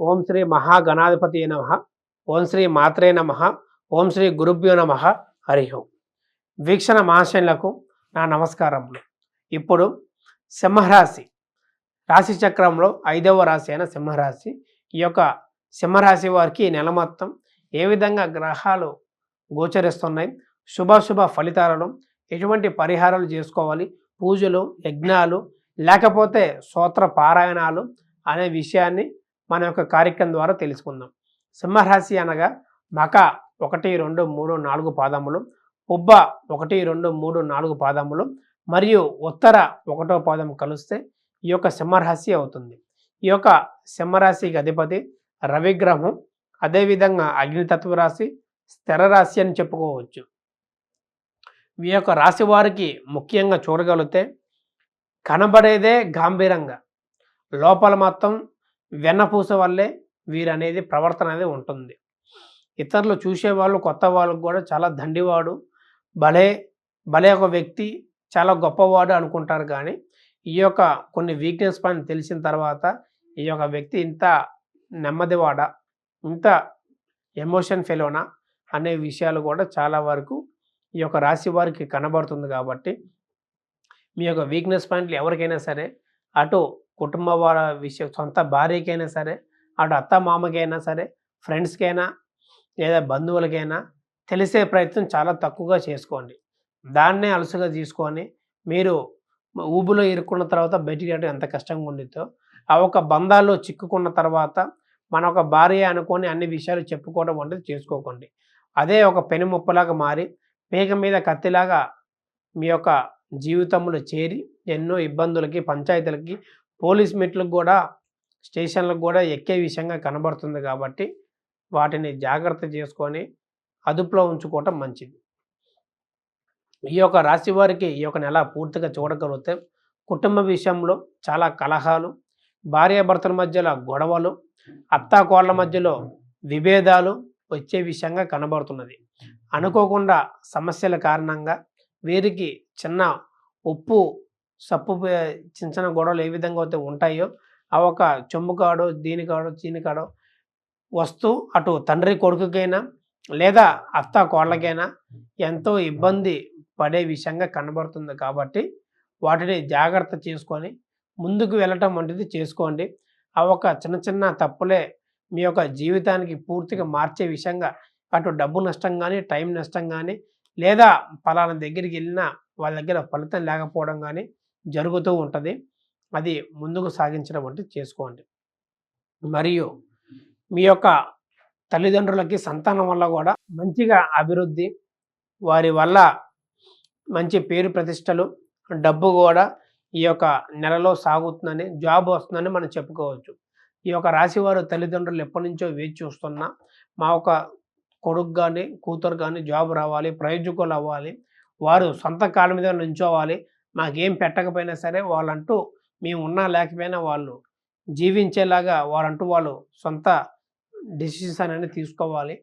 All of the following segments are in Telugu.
ఓం శ్రీ మహాగణాధిపతి నమ. ఓం శ్రీ మాత్రే నమ. ఓం శ్రీ గురుభ్యో నమ. హరి ఓం. వీక్షణ మహాశయులకు నా నమస్కారములు. ఇప్పుడు సింహరాశి. రాశి చక్రంలో ఐదవ రాశి అయిన సింహరాశి. ఈ యొక్క సింహరాశి వారికి నెల మొత్తం ఏ విధంగా గ్రహాలు గోచరిస్తున్నాయి? శుభాశుభ ఫలితాలను ఎటువంటి పరిహారాలు చేసుకోవాలి? పూజలు యజ్ఞాలు లేకపోతే సూత్ర పారాయణాలు అనే విషయాన్ని మన యొక్క కార్యక్రమం ద్వారా తెలుసుకుందాం. సింహరాశి అనగా మక ఒకటి రెండు మూడు నాలుగు పాదములు ఉబ్బ ఒకటి రెండు మూడు నాలుగు పాదములు మరియు ఉత్తర ఒకటో పాదం కలిస్తే ఈ యొక్క సింహరాశి అవుతుంది. ఈ యొక్క సింహరాశికి అధిపతి రవిగ్రహం అదేవిధంగా అగ్నితత్వ రాశి స్థిర రాశి అని చెప్పుకోవచ్చు. ఈ యొక్క రాశి వారికి ముఖ్యంగా చూడగలిగితే కనబడేదే గాంభీరంగా. లోపల మొత్తం వెన్నపూస వల్లే వీరనేది ప్రవర్తన అనేది ఉంటుంది. ఇతరులు చూసేవాళ్ళు కొత్త వాళ్ళకు కూడా చాలా దండివాడు. భలే భలే ఒక వ్యక్తి చాలా గొప్పవాడు అనుకుంటారు కానీ ఈ యొక్క కొన్ని వీక్నెస్ పాయింట్ తెలిసిన తర్వాత ఈ యొక్క వ్యక్తి ఇంత నెమ్మదివాడా ఇంత ఎమోషన్ ఫెలోనా అనే విషయాలు కూడా చాలా వరకు ఈ యొక్క రాశి వారికి కనబడుతుంది కాబట్టి మీ యొక్క వీక్నెస్ పాయింట్లు ఎవరికైనా సరే అటు కుటుంబ వారి విషయం సొంత భార్యకైనా సరే అటు అత్త మామకైనా సరే ఫ్రెండ్స్కైనా లేదా బంధువులకైనా తెలిసే ప్రయత్నం చాలా తక్కువగా చేసుకోండి. దాన్నే అలసుగా తీసుకొని మీరు ఊబులో ఇరుక్కున్న తర్వాత బయటికి రావడం ఎంత కష్టంగా ఉండిద్దో ఆ ఒక బంధాల్లో చిక్కుకున్న తర్వాత మన ఒక భార్య అనుకొని అన్ని విషయాలు చెప్పుకోవడం వంటిది చేసుకోకండి. అదే ఒక పెనుముప్పలాగా మారి మేక మీద కత్తిలాగా మీ యొక్క జీవితంలో చేరి ఎన్నో ఇబ్బందులకి పంచాయతీలకి పోలీస్ మెట్లకు కూడా స్టేషన్లకు కూడా ఎక్కే విషయంగా కనబడుతుంది కాబట్టి వాటిని జాగ్రత్త చేసుకొని అదుపులో ఉంచుకోవటం మంచిది. ఈ యొక్క రాశి వారికి ఈ యొక్క నెల పూర్తిగా చూడగలిగితే కుటుంబ విషయంలో చాలా కలహాలు భార్యాభర్తల మధ్యలో గొడవలు అత్తాకోళ్ళ మధ్యలో విభేదాలు వచ్చే విషయంగా కనబడుతున్నది. అనుకోకుండా సమస్యల కారణంగా వీరికి చిన్న ఉప్పు సప్పు చిన్న చిన్న గొడవలు ఏ విధంగా అయితే ఉంటాయో ఆ ఒక చెంబు కాడో దీని కాడో చీని కాడో వస్తూ అటు తండ్రి కొడుకుకైనా లేదా అత్త కోళ్ళకైనా ఎంతో ఇబ్బంది పడే విషయంగా కనబడుతుంది కాబట్టి వాటిని జాగ్రత్త చేసుకొని ముందుకు వెళ్ళటం వంటిది చేసుకోండి. ఆ ఒక చిన్న చిన్న తప్పులే మీ యొక్క జీవితానికి పూర్తిగా మార్చే విషయంగా అటు డబ్బు నష్టం కానీ టైం నష్టం కానీ లేదా పలానా దగ్గరికి వెళ్ళినా వాళ్ళ దగ్గర ఫలితం లేకపోవడం కానీ జరుగుతూ ఉంటుంది. అది ముందుకు సాగించడం వంటివి చేసుకోండి. మరియు మీ యొక్క తల్లిదండ్రులకి సంతానం వల్ల కూడా మంచిగా అభివృద్ధి వారి వల్ల మంచి పేరు ప్రతిష్టలు డబ్బు కూడా ఈ యొక్క నెలలో సాగుతుందని జాబ్ వస్తుందని మనం చెప్పుకోవచ్చు. ఈ యొక్క రాశివారు తల్లిదండ్రులు ఎప్పటి నుంచో వేచి చూస్తున్నా మా ఒక కొడుకు కానీ కూతురు కానీ జాబ్ రావాలి ప్రయోజకులు అవ్వాలి వారు సొంత కాళ్ళ మీద నుంచోవాలి మాకేం పెట్టకపోయినా సరే వాళ్ళంటూ మేము ఉన్నా లేకపోయినా వాళ్ళు జీవించేలాగా వారంటూ వాళ్ళు సొంత డిసిషన్స్ అనేది తీసుకోవాలి.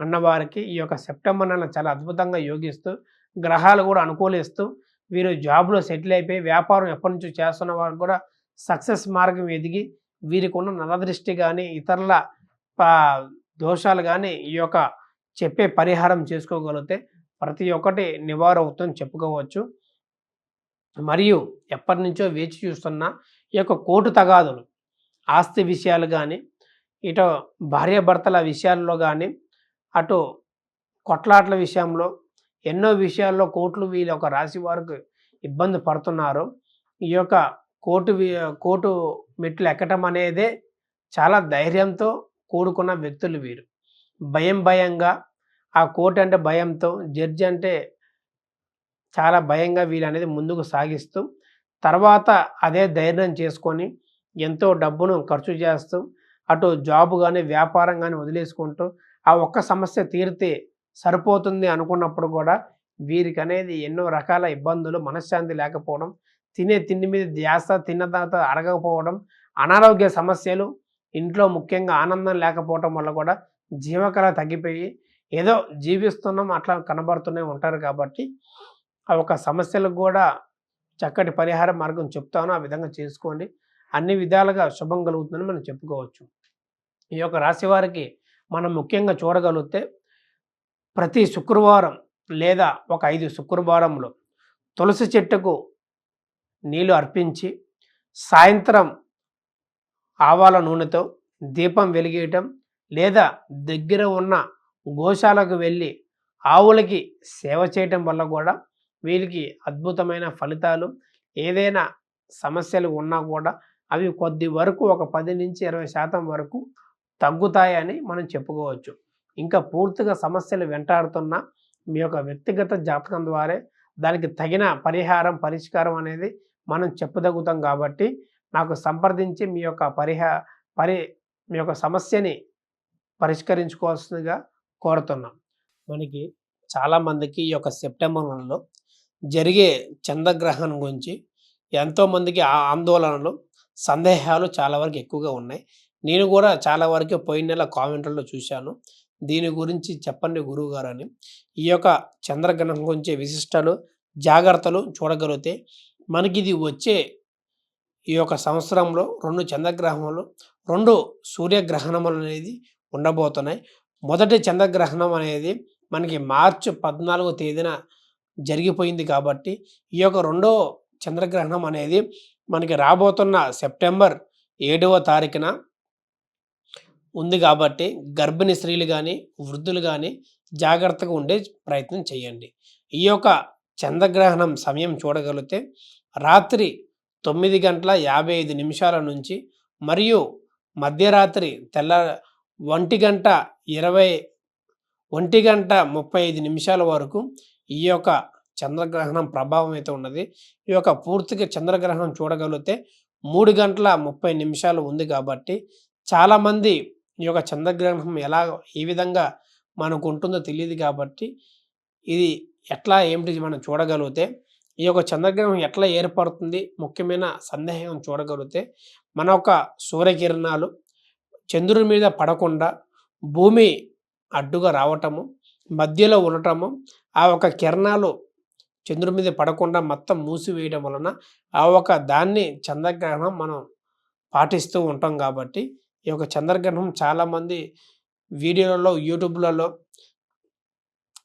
అన్నవారికి ఈ యొక్క సెప్టెంబర్ నెల చాలా అద్భుతంగా యోగిస్తూ గ్రహాలు కూడా అనుకూలిస్తూ వీరు జాబ్లో సెటిల్ అయిపోయి వ్యాపారం ఎప్పటి నుంచో చేస్తున్న వారు కూడా సక్సెస్ మార్గం ఎదిగి వీరికి ఉన్న నలదృష్టి కానీ ఇతరుల దోషాలు కానీ ఈ యొక్క చెప్పే పరిహారం చేసుకోగలిగితే ప్రతి ఒక్కటి నివారవుతుందని చెప్పుకోవచ్చు. మరియు ఎప్పటి నుంచో వేచి చూస్తున్న ఈ యొక్క కోటు తగాదులు ఆస్తి విషయాలు కానీ ఇటు భార్యాభర్తల విషయాల్లో కానీ అటు కొట్లాట్ల విషయంలో ఎన్నో విషయాల్లో కోర్టులు వీళ్ళ ఒక రాశి వారికి ఇబ్బంది పడుతున్నారు. ఈ యొక్క కోర్టు కోర్టు మెట్లు ఎక్కటం అనేదే చాలా ధైర్యంతో కూడుకున్న వ్యక్తులు వీరు. భయం భయంగా ఆ కోర్టు అంటే భయంతో జడ్జి అంటే చాలా భయంగా వీళ్ళు అనేది ముందుకు సాగిస్తూ తర్వాత అదే ధైర్యం చేసుకొని ఎంతో డబ్బును ఖర్చు చేస్తూ అటు జాబ్ కానీ వ్యాపారం కానీ వదిలేసుకుంటూ ఆ ఒక్క సమస్య తీరితే సరిపోతుంది అనుకున్నప్పుడు కూడా వీరికి అనేది ఎన్నో రకాల ఇబ్బందులు మనశ్శాంతి లేకపోవడం తినే తిండి మీద ధ్యాస తిన్న తర్వాత అడగకపోవడం అనారోగ్య సమస్యలు ఇంట్లో ముఖ్యంగా ఆనందం లేకపోవడం వల్ల కూడా జీవకళ తగ్గిపోయి ఏదో జీవిస్తున్నాం అట్లా కనబడుతూనే ఉంటారు కాబట్టి ఆ ఒక సమస్యలకు కూడా చక్కటి పరిహార మార్గం చెప్తాను. ఆ విధంగా చేసుకోండి. అన్ని విధాలుగా శుభం కలుగుతుందని మనం చెప్పుకోవచ్చు. ఈ యొక్క రాశి వారికి మనం ముఖ్యంగా చూడగలిగితే ప్రతి శుక్రవారం లేదా ఒక ఐదు శుక్రవారంలో తులసి చెట్టుకు నీళ్ళు అర్పించి సాయంత్రం ఆవాల నూనెతో దీపం వెలిగేయటం లేదా దగ్గర ఉన్న గోశాలకు వెళ్ళి ఆవులకి సేవ చేయటం వల్ల కూడా వీళ్ళకి అద్భుతమైన ఫలితాలు. ఏదైనా సమస్యలు ఉన్నా కూడా అవి కొద్ది వరకు ఒక పది నుంచి ఇరవై శాతం వరకు తగ్గుతాయని మనం చెప్పుకోవచ్చు. ఇంకా పూర్తిగా సమస్యలు వెంటాడుతున్నా మీ యొక్క వ్యక్తిగత జాతకం ద్వారా దానికి తగిన పరిహారం పరిష్కారం అనేది మనం చెప్పదగుతాం కాబట్టి నాకు సంప్రదించి మీ యొక్క పరిహా పరి మీ యొక్క సమస్యని పరిష్కరించుకోవాల్సిందిగా కోరుతున్నాం. మనకి చాలామందికి ఈ యొక్క సెప్టెంబర్ నెలలో జరిగే చంద్రగ్రహణం గురించి ఎంతోమందికి ఆ ఆందోళనలు సందేహాలు చాలా వరకు ఎక్కువగా ఉన్నాయి. నేను కూడా చాలా వరకు పోయిన నెల కామెంట్లలో చూశాను. దీని గురించి చెప్పండి గురువు అని ఈ యొక్క చంద్రగ్రహణం గురించి విశిష్టాలు జాగ్రత్తలు చూడగలిగితే మనకి ఇది వచ్చే ఈ యొక్క సంవత్సరంలో రెండు చంద్రగ్రహణములు రెండు సూర్యగ్రహణములు అనేది ఉండబోతున్నాయి. మొదటి చంద్రగ్రహణం అనేది మనకి మార్చి పద్నాలుగో తేదీన జరిగిపోయింది కాబట్టి ఈ యొక్క రెండో చంద్రగ్రహణం అనేది మనకి రాబోతున్న సెప్టెంబర్ ఏడవ తారీఖున ఉంది కాబట్టి గర్భిణీ స్త్రీలు కానీ వృద్ధులు కానీ జాగ్రత్తగా ఉండే ప్రయత్నం చేయండి. ఈ యొక్క చంద్రగ్రహణం సమయం చూడగలిగితే రాత్రి తొమ్మిది గంటల యాభై ఐదు నిమిషాల నుంచి మరియు మధ్యరాత్రి తెల్ల ఒంటి గంట ఇరవై ఒంటి గంట ముప్పై ఐదు నిమిషాల వరకు ఈ యొక్క చంద్రగ్రహణం ప్రభావం అయితే ఉన్నది. ఈ యొక్క పూర్తిగా చంద్రగ్రహణం చూడగలిగితే మూడు గంటల ముప్పై నిమిషాలు ఉంది కాబట్టి చాలామంది ఈ యొక్క చంద్రగ్రహణం ఎలా ఏ విధంగా మనకు ఉంటుందో తెలియదు కాబట్టి ఇది ఎట్లా ఏమిటి మనం చూడగలిగితే ఈ యొక్క చంద్రగ్రహణం ఎట్లా ఏర్పడుతుంది ముఖ్యమైన సందేహం చూడగలిగితే మన యొక్క సూర్యకిరణాలు చంద్రుడి మీద పడకుండా భూమి అడ్డుగా రావటము మధ్యలో ఉండటము ఆ ఒక కిరణాలు చంద్రుడి మీద పడకుండా మొత్తం మూసివేయడం వలన ఆ ఒక దాన్ని చంద్రగ్రహణం మనం పాటిస్తూ ఉంటాం కాబట్టి ఈ యొక్క చంద్రగ్రహణం చాలామంది వీడియోలలో యూట్యూబ్లలో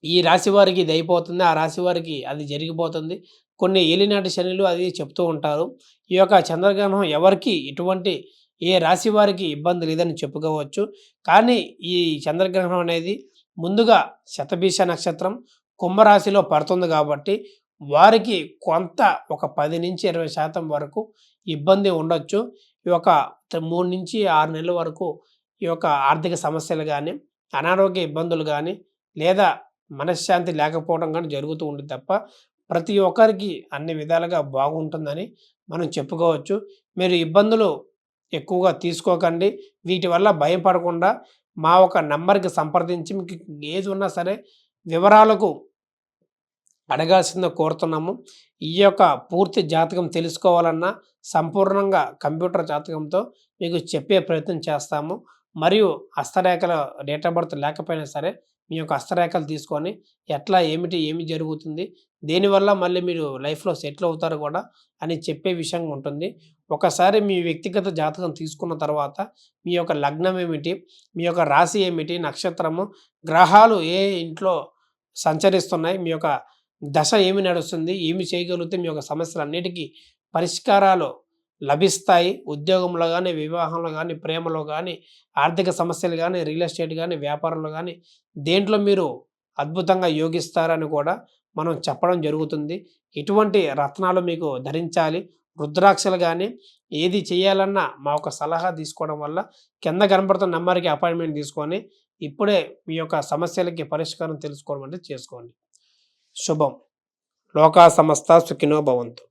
ఈ రాశి వారికి ఇది అయిపోతుంది ఆ రాశి వారికి అది జరిగిపోతుంది. కొన్ని ఏలినాటి శనిలు అది చెప్తూ ఉంటారు. ఈ యొక్క చంద్రగ్రహణం ఎవరికి ఎటువంటి ఏ రాశి వారికి ఇబ్బంది లేదని చెప్పుకోవచ్చు. కానీ ఈ చంద్రగ్రహణం అనేది ముందుగా శతభీష నక్షత్రం కుంభరాశిలో పడుతుంది కాబట్టి వారికి కొంత ఒక పది నుంచి ఇరవై శాతం వరకు ఇబ్బంది ఉండొచ్చు. ఈ యొక్క మూడు నుంచి ఆరు నెలల వరకు ఈ యొక్క ఆర్థిక సమస్యలు కానీ అనారోగ్య ఇబ్బందులు కానీ లేదా మనశ్శాంతి లేకపోవడం కానీ జరుగుతూ ఉంటుంది తప్ప ప్రతి ఒక్కరికి అన్ని విధాలుగా బాగుంటుందని మనం చెప్పుకోవచ్చు. మీరు ఇబ్బందులు ఎక్కువగా తీసుకోకండి. వీటి వల్ల భయపడకుండా మా ఒక నంబర్కి సంప్రదించి మీకు ఏది ఉన్నా సరే వివరాలకు అడగాల్సిందో కోరుతున్నాము. ఈ యొక్క పూర్తి జాతకం తెలుసుకోవాలన్నా సంపూర్ణంగా కంప్యూటర్ జాతకంతో మీకు చెప్పే ప్రయత్నం చేస్తాము. మరియు హస్తరేఖల డేట్ ఆఫ్ బర్త్ లేకపోయినా సరే మీ యొక్క హస్తరేఖలు తీసుకొని ఎట్లా ఏమిటి ఏమి జరుగుతుంది దేనివల్ల మళ్ళీ మీరు లైఫ్లో సెటిల్ అవుతారు కూడా అని చెప్పే విషయంగా ఉంటుంది. ఒకసారి మీ వ్యక్తిగత జాతకం తీసుకున్న తర్వాత మీ యొక్క లగ్నం ఏమిటి మీ యొక్క రాశి ఏమిటి నక్షత్రము గ్రహాలు ఏ ఇంట్లో సంచరిస్తున్నాయి మీ యొక్క దశ ఏమి నడుస్తుంది ఏమి చేయగలిగితే మీ యొక్క సమస్యలన్నిటికీ పరిష్కారాలు లభిస్తాయి. ఉద్యోగంలో కానీ వివాహంలో కానీ ప్రేమలో కానీ ఆర్థిక సమస్యలు కానీ రియల్ ఎస్టేట్ కానీ వ్యాపారంలో కానీ దేంట్లో మీరు అద్భుతంగా యోగిస్తారని కూడా మనం చెప్పడం జరుగుతుంది. ఇటువంటి రత్నాలు మీకు ధరించాలి. రుద్రాక్షలు కానీ ఏది చేయాలన్నా మా ఒక సలహా తీసుకోవడం వల్ల కింద కనపడుతున్న నెంబర్కి అపాయింట్మెంట్ తీసుకొని ఇప్పుడే మీ యొక్క సమస్యలకి పరిష్కారం తెలుసుకోవడం అంటే చేసుకోండి. శుభం. లోకా సమస్త సుఖినో భవంతు.